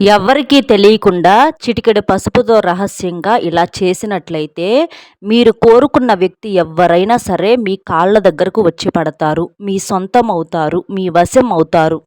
ఎవ్వరికీ తెలియకుండా చిటికెడు పసుపుతో రహస్యంగా ఇలా చేసినట్లయితే మీరు కోరుకున్న వ్యక్తి ఎవరైనా సరే మీ కాళ్ళ దగ్గరకు వచ్చి పడతారు. మీ సొంతం అవుతారు మీ వశం అవుతారు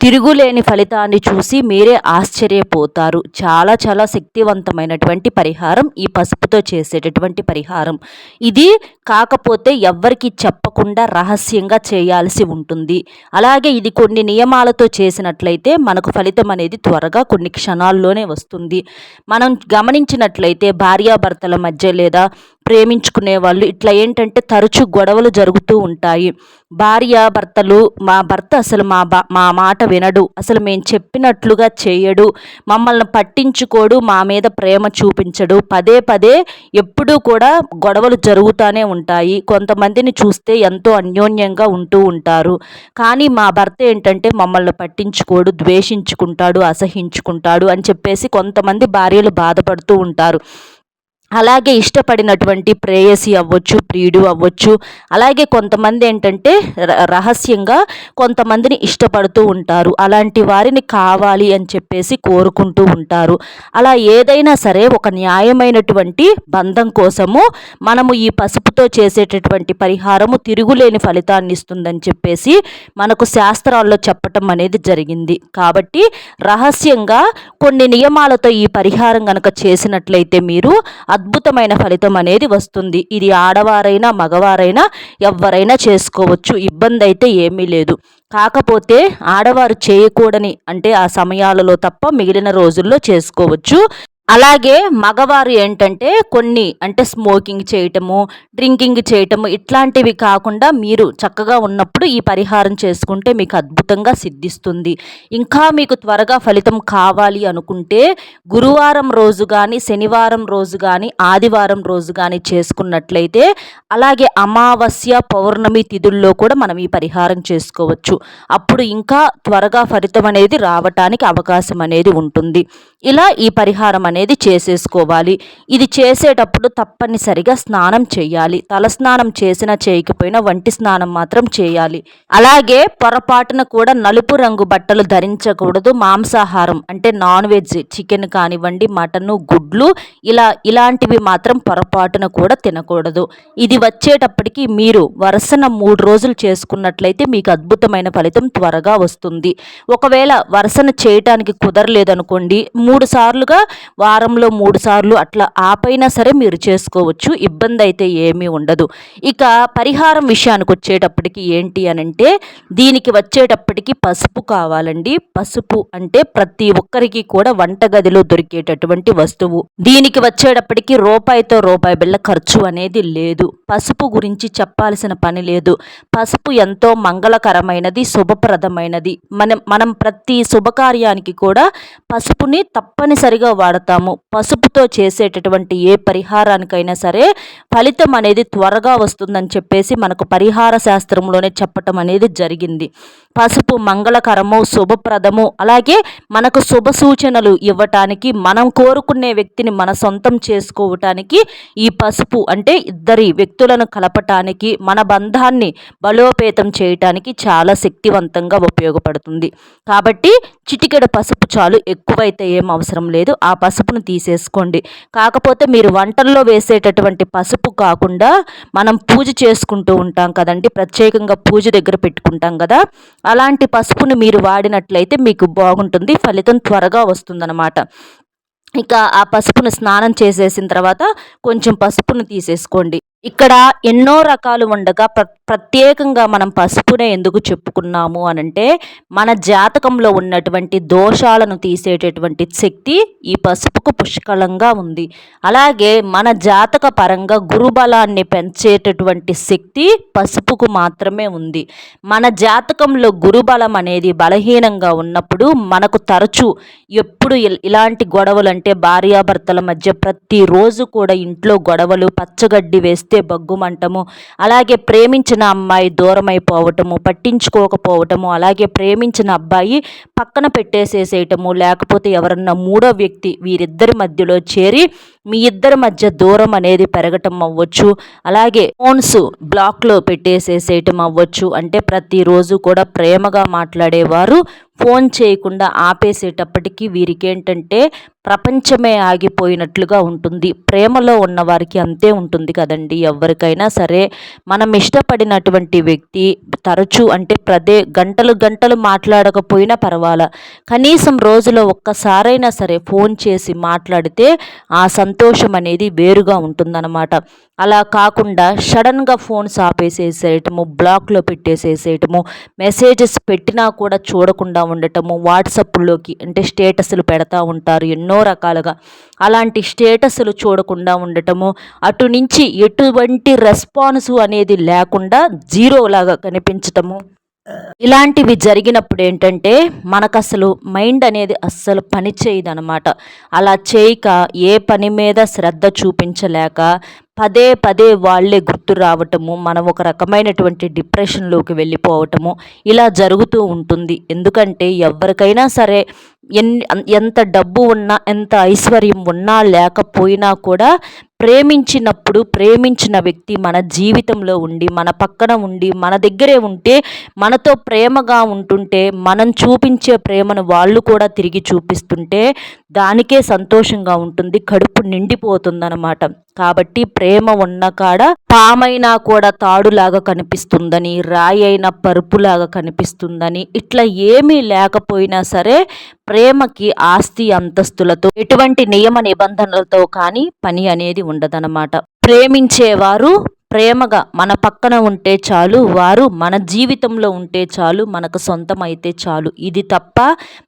తిరుగులేని ఫలితాన్ని చూసి మీరే ఆశ్చర్యపోతారు. చాలా చాలా శక్తివంతమైనటువంటి పరిహారం ఈ పసుపుతో చేసేటటువంటి పరిహారం. ఇది కాకపోతే ఎవ్వరికి చెప్పకుండా రహస్యంగా చేయాల్సి ఉంటుంది. అలాగే ఇది కొన్ని నియమాలతో చేసినట్లయితే మనకు ఫలితం అనేది త్వరగా కొన్ని క్షణాల్లోనే వస్తుంది. మనం గమనించినట్లయితే భార్యాభర్తల మధ్య లేదా ప్రేమించుకునే వాళ్ళు. ఇట్లా ఏంటంటే తరచు గొడవలు జరుగుతూ ఉంటాయి. భార్య భర్తలు మా భర్త అసలు మా బా మా మాట వినడు. అసలు మేము చెప్పినట్లుగా చేయడు. మమ్మల్ని పట్టించుకోడు మా మీద ప్రేమ చూపించడు. పదే పదే ఎప్పుడూ కూడా గొడవలు జరుగుతూనే ఉంటాయి. కొంతమందిని చూస్తే ఎంతో అన్యోన్యంగా ఉంటూ ఉంటారు. కానీ మా భర్త ఏంటంటే మమ్మల్ని పట్టించుకోడు ద్వేషించుకుంటాడు అసహించుకుంటాడు అని చెప్పేసి కొంతమంది భార్యలు బాధపడుతూ ఉంటారు. అలాగే ఇష్టపడినటువంటి ప్రేయసి అవ్వచ్చు ప్రియుడు అవ్వచ్చు. అలాగే కొంతమంది ఏంటంటే రహస్యంగా కొంతమందిని ఇష్టపడుతూ ఉంటారు. అలాంటి వారిని కావాలి అని చెప్పేసి కోరుకుంటూ ఉంటారు. అలా ఏదైనా సరే ఒక న్యాయమైనటువంటి బంధం కోసము మనము ఈ పసుపుతో చేసేటటువంటి పరిహారము తిరుగులేని ఫలితాన్ని ఇస్తుందని చెప్పేసి మనకు శాస్త్రాల్లో చెప్పటం అనేది జరిగింది. కాబట్టి రహస్యంగా కొన్ని నియమాలతో ఈ పరిహారం కనుక చేసినట్లయితే మీరు అద్భుతమైన ఫలితం అనేది వస్తుంది. ఇది ఆడవారైనా మగవారైనా ఎవరైనా చేసుకోవచ్చు. ఇబ్బంది అయితే ఏమీ లేదు. కాకపోతే ఆడవారు చేయకూడని అంటే ఆ సమయాలలో తప్ప మిగిలిన రోజుల్లో చేసుకోవచ్చు. అలాగే మగవారు ఏంటంటే కొన్ని అంటే స్మోకింగ్ చేయటము డ్రింకింగ్ చేయటము ఇట్లాంటివి కాకుండా మీరు చక్కగా ఉన్నప్పుడు ఈ పరిహారం చేసుకుంటే మీకు అద్భుతంగా సిద్ధిస్తుంది. ఇంకా మీకు త్వరగా ఫలితం కావాలి అనుకుంటే గురువారం రోజు కానీ శనివారం రోజు కానీ ఆదివారం రోజు కానీ చేసుకున్నట్లయితే అలాగే అమావాస్య పౌర్ణమి తిథుల్లో కూడా మనం ఈ పరిహారం చేసుకోవచ్చు. అప్పుడు ఇంకా త్వరగా ఫలితం అనేది రావటానికి అవకాశం అనేది ఉంటుంది. ఇలా ఈ పరిహారం అనేది చేసేసుకోవాలి. ఇది చేసేటప్పుడు తప్పనిసరిగా స్నానం చేయాలి. తల స్నానం చేసినా చేయకపోయినా వంటి స్నానం మాత్రం చేయాలి. అలాగే పొరపాటున కూడా నలుపు రంగు బట్టలు ధరించకూడదు. మాంసాహారం అంటే నాన్ వెజ్ చికెన్ కానివ్వండి మటన్ గుడ్లు ఇలా ఇలాంటివి మాత్రం పొరపాటున కూడా తినకూడదు. ఇది వచ్చేటప్పటికి మీరు వరుసన మూడు రోజులు చేసుకున్నట్లయితే మీకు అద్భుతమైన ఫలితం త్వరగా వస్తుంది. ఒకవేళ వరుసన చేయటానికి కుదరలేదనుకోండి మూడు సార్లుగా వారంలో మూడు సార్లు అట్లా ఆపైనా సరే మీరు చేసుకోవచ్చు ఇబ్బంది అయితే ఏమీ ఉండదు. ఇక పరిహారం విషయానికి వచ్చేటప్పటికి ఏంటి అని అంటే దీనికి వచ్చేటప్పటికి పసుపు కావాలండి. పసుపు అంటే ప్రతి ఒక్కరికి కూడా వంటగదిలో దొరికేటటువంటి వస్తువు. దీనికి వచ్చేటప్పటికి రూపాయితో రూపాయి బిళ్ళ ఖర్చు అనేది లేదు. పసుపు గురించి చెప్పాల్సిన పని లేదు. పసుపు ఎంతో మంగళకరమైనది శుభప్రదమైనది. మనం మనం ప్రతి శుభకార్యానికి కూడా పసుపుని తప్పనిసరిగా వాడతాము. పసుపుతో చేసేటటువంటి ఏ పరిహారానికైనా సరే ఫలితం అనేది త్వరగా వస్తుందని చెప్పేసి మనకు పరిహార శాస్త్రంలోనే చెప్పటం అనేది జరిగింది. పసుపు మంగళకరము శుభప్రదము అలాగే మనకు శుభ సూచనలు ఇవ్వటానికి మనం కోరుకునే వ్యక్తిని మన సొంతం చేసుకోవటానికి ఈ పసుపు అంటే ఇద్దరి వ్యక్తి వ్యక్తులను కలపటానికి మన బంధాన్ని బలోపేతం చేయటానికి చాలా శక్తివంతంగా ఉపయోగపడుతుంది. కాబట్టి చిటికెడ పసుపు చాలు ఎక్కువైతే ఏం అవసరం లేదు. ఆ పసుపును తీసేసుకోండి. కాకపోతే మీరు వంటల్లో వేసేటటువంటి పసుపు కాకుండా మనం పూజ చేసుకుంటూ ఉంటాం కదండి. ప్రత్యేకంగా పూజ దగ్గర పెట్టుకుంటాం కదా. అలాంటి పసుపును మీరు వాడినట్లయితే మీకు బాగుంటుంది. ఫలితం త్వరగా వస్తుందన్నమాట. ఇక ఆ పసుపును స్నానం చేసేసిన తర్వాత కొంచెం పసుపును తీసేసుకోండి. ఇక్కడ ఎన్నో రకాలు ఉండగా ప్ర ప్రత్యేకంగా మనం పసుపునే ఎందుకు చెప్పుకున్నాము అనంటే మన జాతకంలో ఉన్నటువంటి దోషాలను తీసేటటువంటి శక్తి ఈ పసుపుకు పుష్కలంగా ఉంది. అలాగే మన జాతక పరంగా గురుబలాన్ని పెంచేటటువంటి శక్తి పసుపుకు మాత్రమే ఉంది. మన జాతకంలో గురుబలం అనేది బలహీనంగా ఉన్నప్పుడు మనకు తరచూ ఎప్పుడు ఇలాంటి గొడవలు అంటే భార్యాభర్తల మధ్య ప్రతిరోజు కూడా ఇంట్లో గొడవలు పచ్చగడ్డి వేస్తే చూస్తే బగ్గుమంటము అలాగే ప్రేమించిన అమ్మాయి దూరమైపోవటము పట్టించుకోకపోవటము అలాగే ప్రేమించిన అబ్బాయి పక్కన పెట్టేసేసేయటము లేకపోతే ఎవరన్నా మూడో వ్యక్తి వీరిద్దరి మధ్యలో చేరి మీ ఇద్దరి మధ్య దూరం అనేది పెరగటం అవ్వచ్చు. అలాగే ఫోన్స్ బ్లాక్లో పెట్టేసేసేయటం అవ్వచ్చు. అంటే ప్రతిరోజు కూడా ప్రేమగా మాట్లాడేవారు. ఫోన్ చేయకుండా ఆపేసేటప్పటికీ వీరికి ఏంటంటే ప్రపంచమే ఆగిపోయినట్లుగా ఉంటుంది. ప్రేమలో ఉన్నవారికి అంతే ఉంటుంది కదండి. ఎవరికైనా సరే మనం ఇష్టపడినటువంటి వ్యక్తి తరచూ అంటే ప్రదే గంటలు గంటలు మాట్లాడకపోయినా పర్వాలా. కనీసం రోజులో ఒక్కసారైనా సరే ఫోన్ చేసి మాట్లాడితే ఆ సంతోషం అనేది వేరుగా ఉంటుందన్నమాట. అలా కాకుండా సడన్గా ఫోన్స్ ఆపేసేసేయటము బ్లాక్లో పెట్టేసేసేయటము మెసేజెస్ పెట్టినా కూడా చూడకుండా ఉండటము వాట్సాప్లోకి అంటే స్టేటస్లు పెడతా ఉంటారు ఎన్నో రకాలుగా. అలాంటి స్టేటస్లు చూడకుండా ఉండటము అటు నుంచి ఎటువంటి రెస్పాన్స్ అనేది లేకుండా జీరోలాగా కనిపించటము. ఇలాంటివి జరిగినప్పుడు ఏంటంటే మనకు అసలు మైండ్ అనేది అస్సలు పని చేయదనమాట. అలా చేయక ఏ పని మీద శ్రద్ధ చూపించలేక పదే పదే వాళ్ళే గుర్తు రావటము మనం ఒక రకమైనటువంటి డిప్రెషన్లోకి వెళ్ళిపోవటము ఇలా జరుగుతూ ఉంటుంది. ఎందుకంటే ఎవరికైనా సరే ఎన్ని ఎంత డబ్బు ఉన్నా ఎంత ఐశ్వర్యం ఉన్నా లేకపోయినా కూడా ప్రేమించినప్పుడు ప్రేమించిన వ్యక్తి మన జీవితంలో ఉండి మన పక్కన ఉండి మన దగ్గరే ఉంటే మనతో ప్రేమగా ఉంటుంటే మనం చూపించే ప్రేమను వాళ్ళు కూడా తిరిగి చూపిస్తుంటే దానికే సంతోషంగా ఉంటుంది కడుపు నిండిపోతుందన్నమాట. కాబట్టి ప్రేమ ఉన్న కాడ పామైనా కూడా తాడులాగా కనిపిస్తుందని రాయి అయిన పరుపులాగా కనిపిస్తుందని ఇట్లా ఏమీ లేకపోయినా సరే ప్రేమకి ఆస్తి అంతస్తులతో ఎటువంటి నియమ నిబంధనలతో కానీ పని అనేది ఉండదన్నమాట. ప్రేమించేవారు ప్రేమగా మన పక్కన ఉంటే చాలు వారు మన జీవితంలో ఉంటే చాలు మనకు సొంతం అయితే చాలు. ఇది తప్ప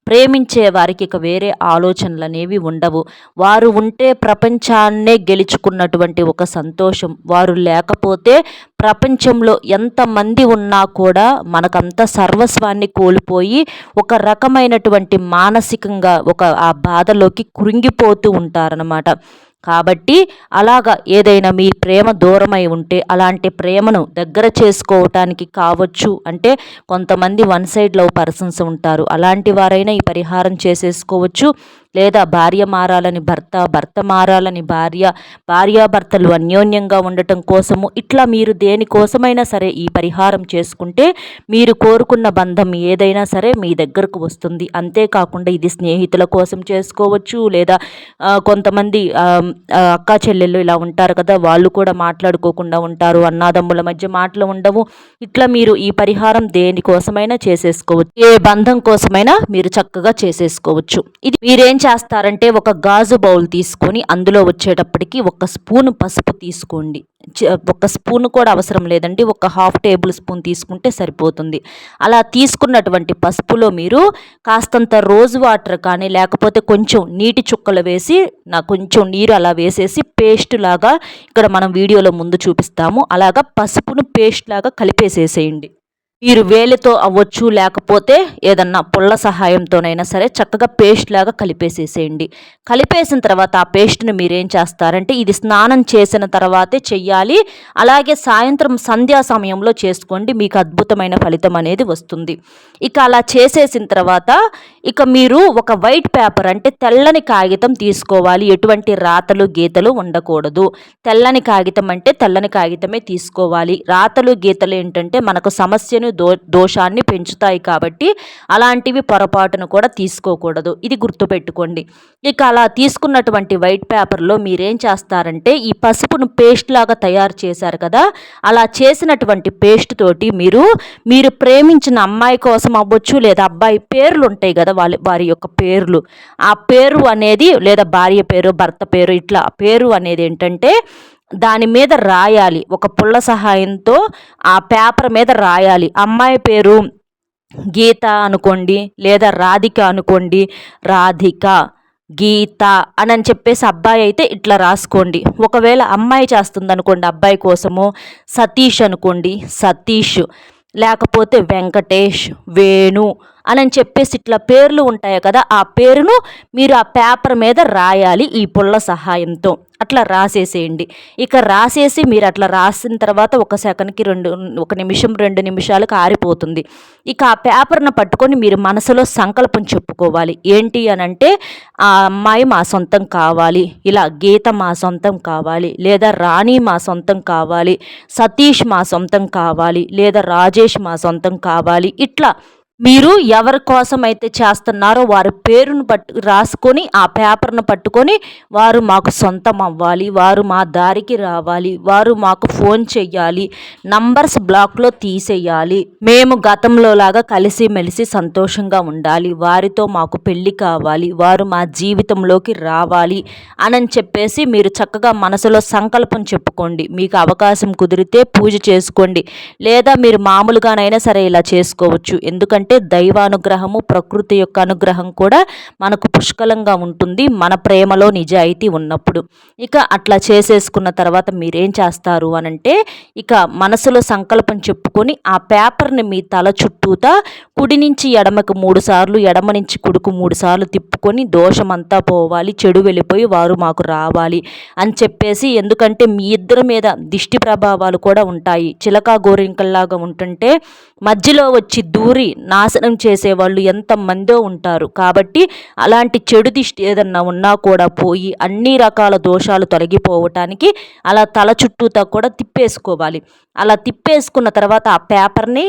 ప్రేమించే వారికి ఇక వేరే ఆలోచనలు అనేవి ఉండవు. వారు ఉంటే ప్రపంచాన్నే గెలుచుకున్నటువంటి ఒక సంతోషం. వారు లేకపోతే ప్రపంచంలో ఎంతమంది ఉన్నా కూడా మనకంత సర్వస్వాన్ని కోల్పోయి ఒక రకమైనటువంటి మానసికంగా ఒక ఆ బాధలోకి కృంగిపోతూ ఉంటారనమాట కాబట్టి అలాగా ఏదైనా మీ ప్రేమ దూరమై ఉంటే అలాంటి ప్రేమను దగ్గర చేసుకోవటానికి కావచ్చు. అంటే కొంతమంది వన్ సైడ్ లవ్ పర్సన్స్ ఉంటారు. అలాంటి వారైనా ఈ పరిహారం చేసేసుకోవచ్చు. లేదా భార్య మారాలని భర్త భర్త మారాలని భార్య భార్యాభర్తలు అన్యోన్యంగా ఉండటం కోసము ఇట్లా మీరు దేనికోసమైనా సరే ఈ పరిహారం చేసుకుంటే మీరు కోరుకున్న బంధం ఏదైనా సరే మీ దగ్గరకు వస్తుంది. అంతేకాకుండా ఇది స్నేహితుల కోసం చేసుకోవచ్చు లేదా కొంతమంది అక్క చెల్లెళ్ళు ఇలా ఉంటారు కదా వాళ్ళు కూడా మాట్లాడుకోకుండా ఉంటారు అన్నాదమ్ముల మధ్య మాటలు ఉండవు. ఇట్లా మీరు ఈ పరిహారం దేనికోసమైనా చేసేసుకోవచ్చు. ఏ బంధం కోసమైనా మీరు చక్కగా చేసేసుకోవచ్చు. ఇది మీరేం చేస్తారంటే ఒక గాజు బౌల్ తీసుకొని అందులో వచ్చేటప్పటికి ఒక స్పూన్ పసుపు తీసుకోండి. ఒక స్పూన్ కూడా అవసరం లేదండి. ఒక హాఫ్ టేబుల్ స్పూన్ తీసుకుంటే సరిపోతుంది. అలా తీసుకున్నటువంటి పసుపులో మీరు కాస్తంత రోజు వాటర్ కానీ లేకపోతే కొంచెం నీటి చుక్కలు వేసి నా కొంచెం నీరు అలా వేసేసి పేస్ట్ లాగా ఇక్కడ మనం వీడియోలో ముందు చూపిస్తాము. అలాగా పసుపును పేస్ట్ లాగా కలిపేసేసేయండి. మీరు వేలితో అవ్వచ్చు లేకపోతే ఏదన్నా పుల్ల సహాయంతోనైనా సరే చక్కగా పేస్ట్ లాగా కలిపేసేసేయండి. కలిపేసిన తర్వాత ఆ పేస్ట్ని మీరేం చేస్తారంటే ఇది స్నానం చేసిన తర్వాతే చెయ్యాలి. అలాగే సాయంత్రం సంధ్యా సమయంలో చేసుకోండి మీకు అద్భుతమైన ఫలితం అనేది వస్తుంది. ఇక అలా చేసేసిన తర్వాత ఇక మీరు ఒక వైట్ పేపర్ అంటే తెల్లని కాగితం తీసుకోవాలి. ఎటువంటి రాతలు గీతలు ఉండకూడదు. తెల్లని కాగితం అంటే తెల్లని కాగితమే తీసుకోవాలి. రాతలు గీతలు ఏంటంటే మనకు సమస్యను దో దోషాన్ని పెంచుతాయి కాబట్టి అలాంటివి పొరపాటును కూడా తీసుకోకూడదు. ఇది గుర్తుపెట్టుకోండి. ఇక అలా తీసుకున్నటువంటి వైట్ పేపర్లో మీరేం చేస్తారంటే ఈ పసుపును పేస్ట్ లాగా తయారు చేశారు కదా అలా చేసినటువంటి పేస్ట్ తోటి మీరు మీరు ప్రేమించిన అమ్మాయి కోసం అవ్వచ్చు లేదా అబ్బాయి పేర్లు ఉంటాయి కదా వాళ్ళ వారి యొక్క పేర్లు. ఆ పేరు అనేది లేదా భార్య పేరు భర్త పేరు ఇట్లా పేరు అనేది ఏంటంటే దాని మీద రాయాలి. ఒక పుల్ల సహాయంతో ఆ పేపర్ మీద రాయాలి. అమ్మాయి పేరు గీత అనుకోండి లేదా రాధిక అనుకోండి రాధిక గీత అని అని చెప్పేసి అబ్బాయి అయితే ఇట్లా రాసుకోండి. ఒకవేళ అమ్మాయి చేస్తుంది అనుకోండి అబ్బాయి కోసము సతీష్ అనుకోండి సతీష్. లేకపోతే వెంకటేష్ వేణు అని చెప్పేసి ఇట్లా పేర్లు ఉంటాయి కదా ఆ పేరును మీరు ఆ పేపర్ మీద రాయాలి ఈ పుల్ల సహాయంతో. అట్లా రాసేసేయండి. ఇక రాసేసి మీరు అట్లా రాసిన తర్వాత ఒక సెకండ్కి రెండు ఒక నిమిషం రెండు నిమిషాలకు ఆరిపోతుంది. ఇక ఆ పేపర్ను పట్టుకొని మీరు మనసులో సంకల్పం చెప్పుకోవాలి. ఏంటి అని అంటే ఆ అమ్మాయి మా సొంతం కావాలి ఇలా గీత మా సొంతం కావాలి లేదా రాణి మా సొంతం కావాలి సతీష్ మా సొంతం కావాలి లేదా రాజేష్ మా సొంతం కావాలి ఇట్లా మీరు ఎవరి కోసం అయితే చేస్తున్నారో వారి పేరును పట్టు రాసుకొని ఆ పేపర్ను పట్టుకొని వారు మాకు సొంతం అవ్వాలి వారు మా దారికి రావాలి వారు మాకు ఫోన్ చెయ్యాలి నంబర్స్ బ్లాక్లో తీసేయాలి. మేము గతంలో లాగా కలిసిమెలిసి సంతోషంగా ఉండాలి వారితో మాకు పెళ్ళి కావాలి వారు మా జీవితంలోకి రావాలి అని చెప్పేసి మీరు చక్కగా మనసులో సంకల్పం చెప్పుకోండి. మీకు అవకాశం కుదిరితే పూజ చేసుకోండి. లేదా మీరు మామూలుగానైనా సరే ఇలా చేసుకోవచ్చు. ఎందుకంటే అంటే దైవానుగ్రహము ప్రకృతి యొక్క అనుగ్రహం కూడా మనకు పుష్కలంగా ఉంటుంది మన ప్రేమలో నిజాయితీ ఉన్నప్పుడు. ఇక అట్లా చేసేసుకున్న తర్వాత మీరేం చేస్తారు అనంటే ఇక మనసులో సంకల్పం చెప్పుకొని ఆ పేపర్ని మీ తల చుట్టూతా కుడి నుంచి ఎడమకు మూడు సార్లు ఎడమ నుంచి కుడుకు మూడు సార్లు తిప్పుకొని దోషమంతా పోవాలి చెడు వెళ్ళిపోయి వారు మాకు రావాలి అని చెప్పేసి ఎందుకంటే మీ ఇద్దరి మీద దిష్టి ప్రభావాలు కూడా ఉంటాయి. చిలక గోరింకల్లాగా ఉంటుంటే మధ్యలో వచ్చి దూరి నాశనం చేసేవాళ్ళు ఎంతమందో ఉంటారు. కాబట్టి అలాంటి చెడు దిష్టి ఏదన్నా ఉన్నా కూడా పోయి అన్ని రకాల దోషాలు తొలగిపోవటానికి అలా తల చుట్టూతా కూడా తిప్పేసుకోవాలి. అలా తిప్పేసుకున్న తర్వాత ఆ పేపర్ని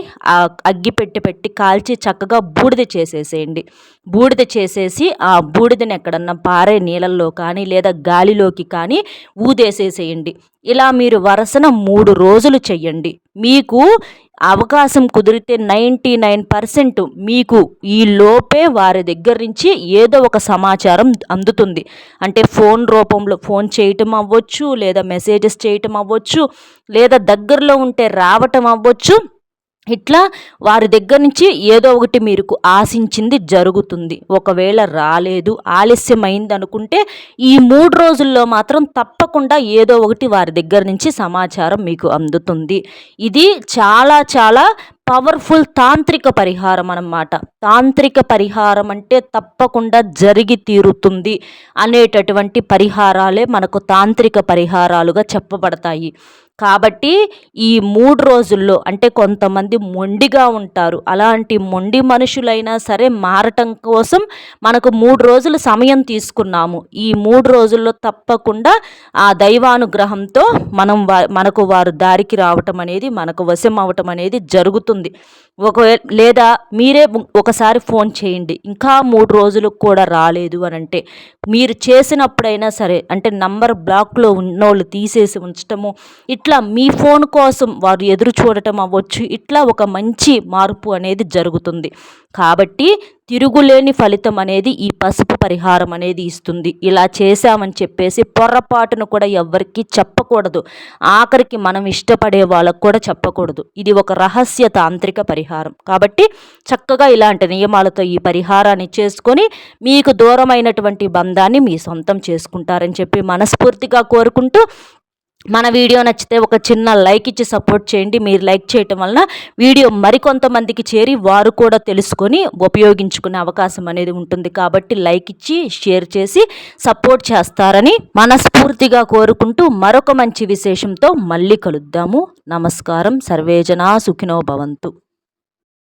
అగ్గి పెట్టి పెట్టి కాల్చి చక్కగా బూడిద చేసేసేయండి. బూడిద చేసేసి ఆ బూడిదని ఎక్కడన్నా పారే నీళ్ళల్లో కానీ లేదా గాలిలోకి కానీ ఊదేసేసేయండి. ఇలా మీరు వరుసన మూడు రోజులు చెయ్యండి. మీకు అవకాశం కుదిరితే నైంటీ నైన్ పర్సెంట్ మీకు ఈ లోపే వారి దగ్గర నుంచి ఏదో ఒక సమాచారం అందుతుంది. అంటే ఫోన్ రూపంలో ఫోన్ చేయటం అవ్వచ్చు లేదా మెసేజెస్ చేయటం అవ్వచ్చు లేదా దగ్గరలో ఉంటే రావటం అవ్వచ్చు. ఇట్లా వారి దగ్గర నుంచి ఏదో ఒకటి మీరు ఆశించింది జరుగుతుంది. ఒకవేళ రాలేదు ఆలస్యమైంది అనుకుంటే ఈ మూడు రోజుల్లో మాత్రం తప్పకుండా ఏదో ఒకటి వారి దగ్గర నుంచి సమాచారం మీకు అందుతుంది. ఇది చాలా చాలా పవర్ఫుల్ తాంత్రిక పరిహారం అన్నమాట. తాంత్రిక పరిహారం అంటే తప్పకుండా జరిగి తీరుతుంది అనేటటువంటి పరిహారాలే మనకు తాంత్రిక పరిహారాలుగా చెప్పబడతాయి. కాబట్టి ఈ మూడు రోజుల్లో అంటే కొంతమంది మొండిగా ఉంటారు. అలాంటి మొండి మనుషులైనా సరే మారటం కోసం మనకు మూడు రోజులు సమయం తీసుకున్నాము. ఈ మూడు రోజుల్లో తప్పకుండా ఆ దైవానుగ్రహంతో మనం మనకు వారు దారికి రావటం అనేది మనకు వశం అవటం అనేది జరుగుతుంది. ఒకవేళ లేదా మీరే ఒకసారి ఫోన్ చేయండి. ఇంకా మూడు రోజులకు కూడా రాలేదు అని అంటే మీరు చేసినప్పుడైనా సరే అంటే నంబర్ బ్లాక్లో ఉన్నోళ్ళు తీసేసి ఉంచటము ఇట్లా ఇట్లా మీ ఫోన్ కోసం వారు ఎదురు చూడటం అవ్వచ్చు. ఇట్లా ఒక మంచి మార్పు అనేది జరుగుతుంది. కాబట్టి తిరుగులేని ఫలితం అనేది ఈ పసుపు పరిహారం అనేది ఇస్తుంది. ఇలా చేశామని చెప్పేసి పొరపాటును కూడా ఎవ్వరికీ చెప్పకూడదు. ఆఖరికి మనం ఇష్టపడే వాళ్ళకు కూడా చెప్పకూడదు. ఇది ఒక రహస్య తాంత్రిక పరిహారం. కాబట్టి చక్కగా ఇలాంటి నియమాలతో ఈ పరిహారాన్ని చేసుకొని మీకు దూరమైనటువంటి బంధాన్ని మీ సొంతం చేసుకుంటారని చెప్పి మనస్ఫూర్తిగా కోరుకుంటూ మన వీడియో నచ్చితే ఒక చిన్న లైక్ ఇచ్చి సపోర్ట్ చేయండి. మీరు లైక్ చేయటం వలన వీడియో మరికొంతమందికి చేరి వారు కూడా తెలుసుకొని ఉపయోగించుకునే అవకాశం అనేది ఉంటుంది. కాబట్టి లైక్ ఇచ్చి షేర్ చేసి సపోర్ట్ చేస్తారని మనస్ఫూర్తిగా కోరుకుంటూ మరొక మంచి విశేషంతో మళ్ళీ కలుద్దాము. నమస్కారం. సర్వేజనా సుఖినో భవంతు.